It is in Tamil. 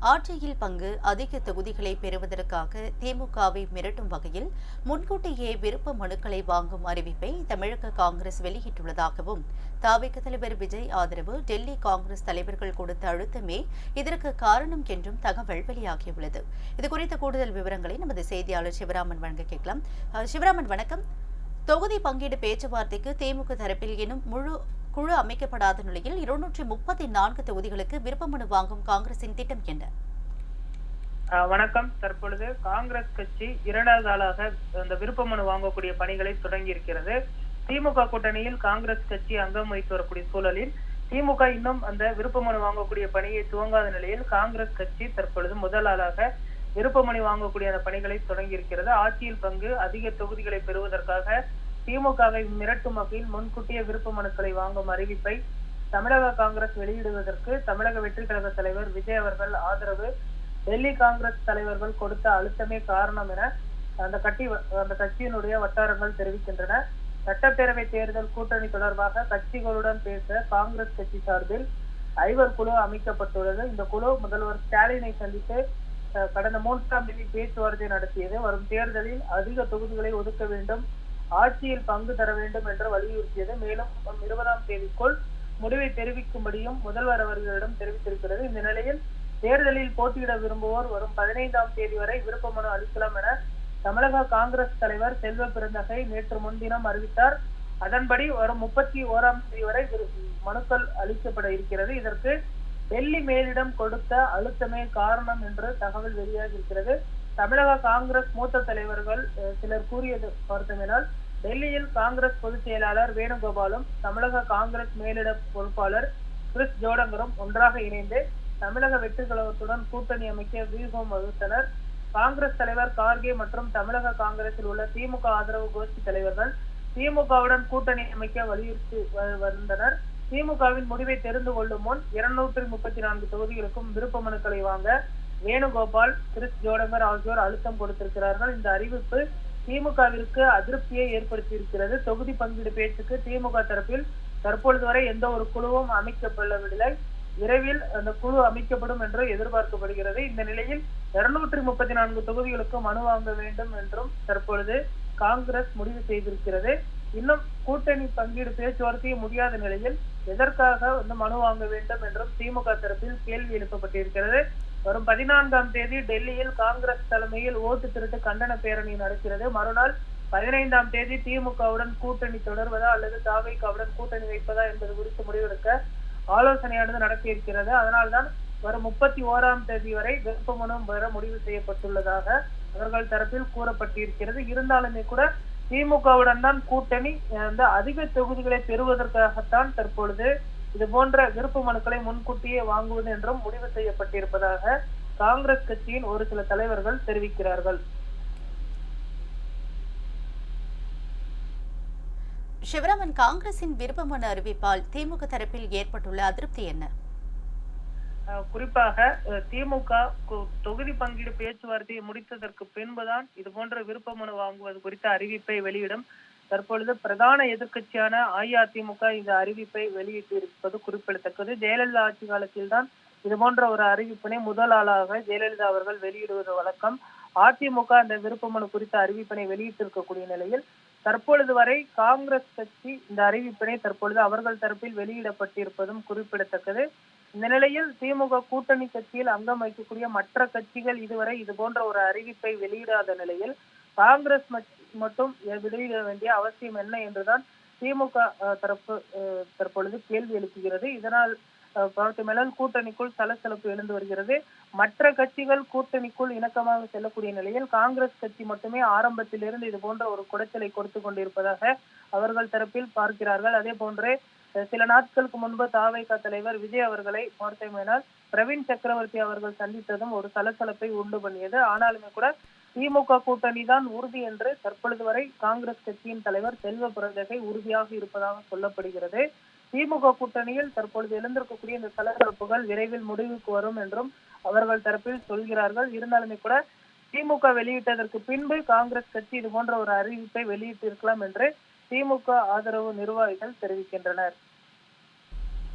ஆட்சியில் பங்கு அதிக தொகுதிகளை பெறுவதற்காக திமுகவை மிரட்டும் வகையில் முன்கூட்டியே விருப்ப மனுக்களை வாங்கும் அறிவிப்பை தமிழக காங்கிரஸ் வெளியிட்டுள்ளதாகவும் தாவிக தலைவர் விஜய் ஆதரவு டெல்லி காங்கிரஸ் தலைவர்கள் கொடுத்த அழுத்தமே இதற்கு காரணம் என்றும் தகவல் வெளியாகியுள்ளது. இதுகுறித்த கூடுதல் விவரங்களை நமது செய்தியாளர் சிவராமன் வழங்க கேட்கலாம். சிவராமன் வணக்கம். தொகுதி பங்கீடு பேச்சுவார்த்தைக்கு திமுக தரப்பில் இன்னும் முழு குழு அமைக்கப்படாத நிலையில் இருநூற்றி முப்பத்தி நான்கு தொகுதிகளுக்கு விருப்பமனு வாங்கும் காங்கிரசின் திட்டம் என்ன? வணக்கம். தற்பொழுது காங்கிரஸ் கட்சி இரண்டாவது ஆளாக அந்த விருப்ப மனு வாங்கக்கூடிய பணிகளை தொடங்கி இருக்கிறது. திமுக கூட்டணியில் காங்கிரஸ் கட்சி அங்கம் வகித்து வரக்கூடிய சூழலில் திமுக இன்னும் அந்த விருப்ப மனு வாங்கக்கூடிய பணியை துவங்காத நிலையில் காங்கிரஸ் கட்சி தற்பொழுது முதல் ஆளாக விருப்ப மனு வாங்கக்கூடிய அந்த பணிகளை தொடங்கி இருக்கிறது. ஆட்சியில் பங்கு அதிக தொகுதிகளை பெறுவதற்காக திமுகவை மிரட்டும் வகையில் முன்கூட்டிய விருப்ப மனுக்களை வாங்கும் அறிவிப்பை தமிழக காங்கிரஸ் வெளியிடுவதற்கு தமிழக வெற்றி கழக தலைவர் விஜய் அவர்கள் ஆதரவு. டெல்லி காங்கிரஸ் தலைவர்கள் கொடுத்த அழுத்தமே காரணம் என அந்த கட்சி அந்த கட்சியினுடைய வட்டாரங்கள் தெரிவிக்கின்றன. சட்டப்பேரவை தேர்தல் கூட்டணி தொடர்பாக கட்சிகளுடன் பேச காங்கிரஸ் கட்சி சார்பில் ஐவர் குழு அமைக்கப்பட்டுள்ளது. இந்த குழு முதல்வர் ஸ்டாலினை சந்தித்து அஹ், கடந்த மூன்றாம் தேதி பேச்சுவார்த்தை நடத்தியது. வரும் தேர்தலில் அதிக தொகுதிகளை ஒதுக்க வேண்டும். ஆட்சியில் பங்கு தர வேண்டும் என்று வலியுறுத்தியது. மேலும் இருபதாம் தேதிக்குள் முடிவை தெரிவிக்கும்படியும் முதல்வர் அவர்களிடம் தெரிவித்திருக்கிறது. இந்த நிலையில் தேர்தலில் போட்டியிட விரும்புவோர் வரும் பதினைந்தாம் தேதி வரை விருப்ப மனு அளிக்கலாம் என தமிழக காங்கிரஸ் தலைவர் செல்வ பிறந்தகை நேற்று முன்தினம் அறிவித்தார். அதன்படி வரும் முப்பத்தி ஓராம் தேதி வரை விரு- மனுக்கள் அளிக்கப்பட இருக்கிறது. இதற்கு டெல்லி மேலிடம் கொடுத்த அழுத்தமே காரணம் என்று தகவல் வெளியாகி இருக்கிறது. தமிழக காங்கிரஸ் மூத்த தலைவர்கள் சிலர் கூறியது பார்த்தோமெனால் டெல்லியில் காங்கிரஸ் பொதுச் செயலாளர் வேணுகோபாலும் தமிழக காங்கிரஸ் மேலிட பொறுப்பாளர் கிறிஸ் ஜோடங்கரும் ஒன்றாக இணைந்து தமிழக வெற்றி கழகத்துடன் கூட்டணி அமைக்க வியூகம் வகுத்தனர். காங்கிரஸ் தலைவர் கார்கே மற்றும் தமிழக காங்கிரஸில் உள்ள திமுக ஆதரவு கோஷ்டி தலைவர்கள் திமுகவுடன் கூட்டணி அமைக்க வலியுறுத்தி வ- வந்தனர். திமுகவின் முடிவை தெரிந்து கொள்ளும் முன் இருநூற்றி முப்பத்தி நான்கு தொகுதிகளுக்கும் விருப்ப மனுக்களை வாங்க வேணுகோபால் கிறிஸ் ஜோடங்கர் ஆகியோர் அழுத்தம் கொடுத்திருக்கிறார்கள். இந்த அறிவிப்பு திமுகவிற்கு அதிருப்தியை ஏற்படுத்தியிருக்கிறது. தொகுதி பங்கீடு பேச்சுக்கு திமுக தரப்பில் தற்பொழுது வரை எந்த ஒரு குழுவும் அமைக்கப்படவில்லை. விரைவில் அந்த குழு அமைக்கப்படும் என்று எதிர்பார்க்கப்படுகிறது. இந்த நிலையில் இருநூற்றி முப்பத்தி நான்கு தொகுதிகளுக்கு மனு வாங்க வேண்டும் என்றும் தற்பொழுது காங்கிரஸ் முடிவு செய்திருக்கிறது. இன்னும் கூட்டணி பங்கீடு பேச்சுவார்த்தையே முடியாத நிலையில் எதற்காக வந்து மனு வாங்க வேண்டும் என்றும் திமுக தரப்பில் கேள்வி எழுப்பப்பட்டிருக்கிறது. வரும் பதினான்காம் தேதி டெல்லியில் காங்கிரஸ் தலைமையில் ஓட்டு திருட்டு கண்டன பேரணி நடக்கிறது. மறுநாள் பதினைந்தாம் தேதி திமுகவுடன் கூட்டணி தொடர்வதா அல்லது தாவைக்காவுடன் கூட்டணி வைப்பதா என்பது குறித்து முடிவெடுக்க ஆலோசனையானது நடக்க இருக்கிறது அதனால்தான் வரும் முப்பத்தி ஓராம் தேதி வரை விருப்பமனு பெற முடிவு செய்யப்பட்டுள்ளதாக அவர்கள் தரப்பில் கூறப்பட்டிருக்கிறது. இருந்தாலுமே கூட திமுகவுடன் தான் கூட்டணி அதிக தொகுதிகளை பெறுவதற்காகத்தான் தற்பொழுது இது போன்ற விருப்ப மனுக்களை முன்கூட்டியே வாங்குவது என்றும் முடிவு செய்யப்பட்டிருப்பதாக காங்கிரஸ் கட்சியின் ஒரு சில தலைவர்கள் தெரிவிக்கிறார்கள். சிவராமன் காங்கிரசின் விருப்பமனு அறிவிப்பால் திமுக தரப்பில் ஏற்பட்டுள்ள அதிருப்தி என்ன? குறிப்பாக திமுக தொகுதி பங்கீடு பேச்சுவார்த்தையை முடித்ததற்கு பின்புதான் இது போன்ற விருப்ப மனு வாங்குவது குறித்த அறிவிப்பை வெளியிடும் தற்பொழுது பிரதான எதிர்க்கட்சியான அஇஅதிமுக இந்த அறிவிப்பை வெளியிட்டிருப்பது குறிப்பிடத்தக்கது. ஜெயலலிதா ஆட்சி காலத்தில்தான் இது போன்ற ஒரு அறிவிப்பினை முதல் ஆளாக ஜெயலலிதா அவர்கள் வெளியிடுவது வழக்கம். அதிமுக அந்த விருப்ப மனு குறித்த அறிவிப்பினை வெளியிட்டிருக்கக்கூடிய நிலையில் தற்பொழுது வரை காங்கிரஸ் கட்சி இந்த அறிவிப்பினை தற்பொழுது அவர்கள் தரப்பில் வெளியிடப்பட்டிருப்பதும் குறிப்பிடத்தக்கது. இந்த நிலையில் திமுக கூட்டணி கட்சியில் அங்கம் வகிக்கக்கூடிய மற்ற கட்சிகள் இதுவரை இது போன்ற ஒரு அறிவிப்பை வெளியிடாத நிலையில் காங்கிரஸ் மட்டும் வெளியிட வேண்டிய அவசியம் என்ன என்றுதான் திமுக தரப்பு தற்பொழுது கேள்வி எழுப்புகிறது. இதனால் அஹ், கூட்டணிக்குள் சலசலப்பு எழுந்து வருகிறது. மற்ற கட்சிகள் கூட்டணிக்குள் இணக்கமாக செல்லக்கூடிய நிலையில் காங்கிரஸ் கட்சி மட்டுமே ஆரம்பத்திலிருந்து இது போன்ற ஒரு குடைச்சலை கொடுத்து கொண்டிருப்பதாக அவர்கள் தரப்பில் பார்க்கிறார்கள். அதே போன்றே சில நாட்களுக்கு முன்பு தாவைக தலைவர் விஜய் அவர்களை பார்த்தோமேனால் பிரவீன் சக்கரவர்த்தி அவர்கள் சந்தித்ததும் ஒரு சலசலப்பை உண்டு பண்ணியது. ஆனாலுமே கூட திமுக கூட்டணி தான் உறுதி என்று தற்பொழுது வரை காங்கிரஸ் கட்சியின் தலைவர் செல்வ பிறந்தகை உறுதியாக இருப்பதாக சொல்லப்படுகிறது. திமுக கூட்டணியில் தற்பொழுது எழுந்திருக்கக்கூடிய இந்த சலசலப்புகள் விரைவில் முடிவுக்கு வரும் என்றும் அவர்கள் தரப்பில் சொல்கிறார்கள். இருந்தாலுமே கூட திமுக வெளியிட்டதற்கு பின்பு காங்கிரஸ் கட்சி இது போன்ற ஒரு அறிவிப்பை வெளியிட்டிருக்கலாம் என்று திமுக ஆதரவு நிர்வாகிகள் தெரிவிக்கின்றனர்.